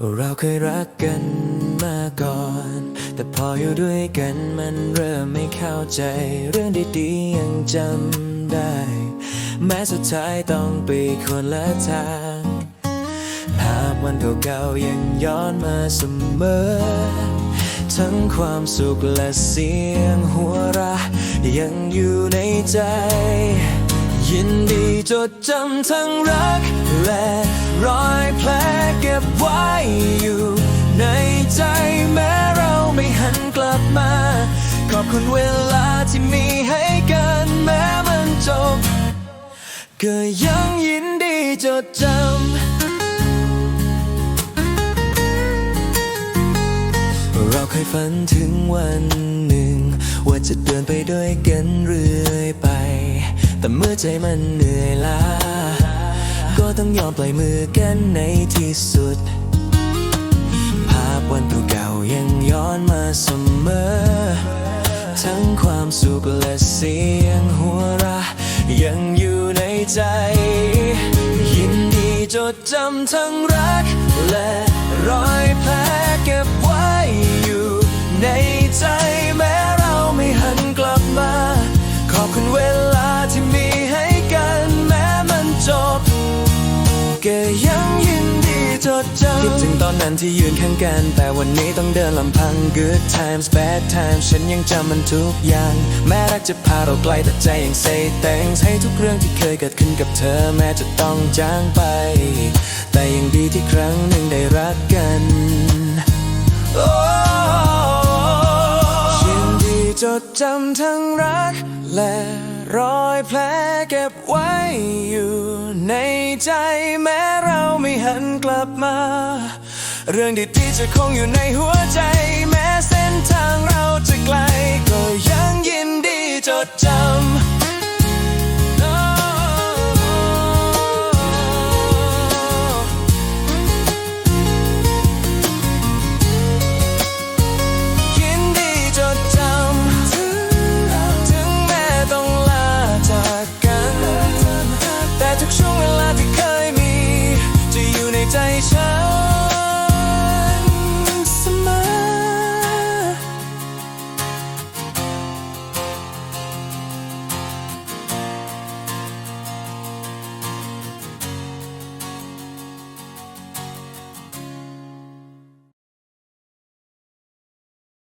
เราเคยรักกันมาก่อน แต่พออยู่ด้วยกันมันเริ่มไม่เข้าใจ เรื่องดีๆยังจำได้ แม้สุดท้ายต้องไปคนละทาง ภาพวันเก่าๆยังย้อนมาเสมอ ทั้งความสุขและเสียงหัวเราะยังอยู่ในใจ ยินดีจดจำทั้งรักและ อบคุณเวลาที่มีให้กันแม้มันจบ ก็ยังยินดีจดจำ เราเคยฝันถึงวันหนึ่ง ว่าจะเดินไปด้วยกันเรื่อยไป แต่เมื่อใจมันเหนื่อยล้า ก็ต้องยอมปล่อยมือกันในที่สุด ภาพวันเก่าๆยังย้อนมาเสมอ สุขและเสียงหัวเราะยังอยู่ในใจ ยินดีจดจำทั้งรักและรอยแผลเก็บ จคิดถึงตอนนั้นที่ยืนข้างกัน แต่วันนี้ต้องเดินลำพัง Good times bad times ฉันยังจำมันทุกอย่าง แม้รักจะพาเราไกลแต่ใจยัง say thanks ให้ทุกเรื่องที่เคยเกิดขึ้นกับเธอ แม้จะต้องจางไป แต่ยังดีที่ครั้งหนึ่งได้รักกันโอ้ยินดีจดจำทั้งรักและรอยแผลเก็บไว้อยู่ในใจแม้เรา กลับมา เรื่องดีๆจะคงอยู่ในหัวใจ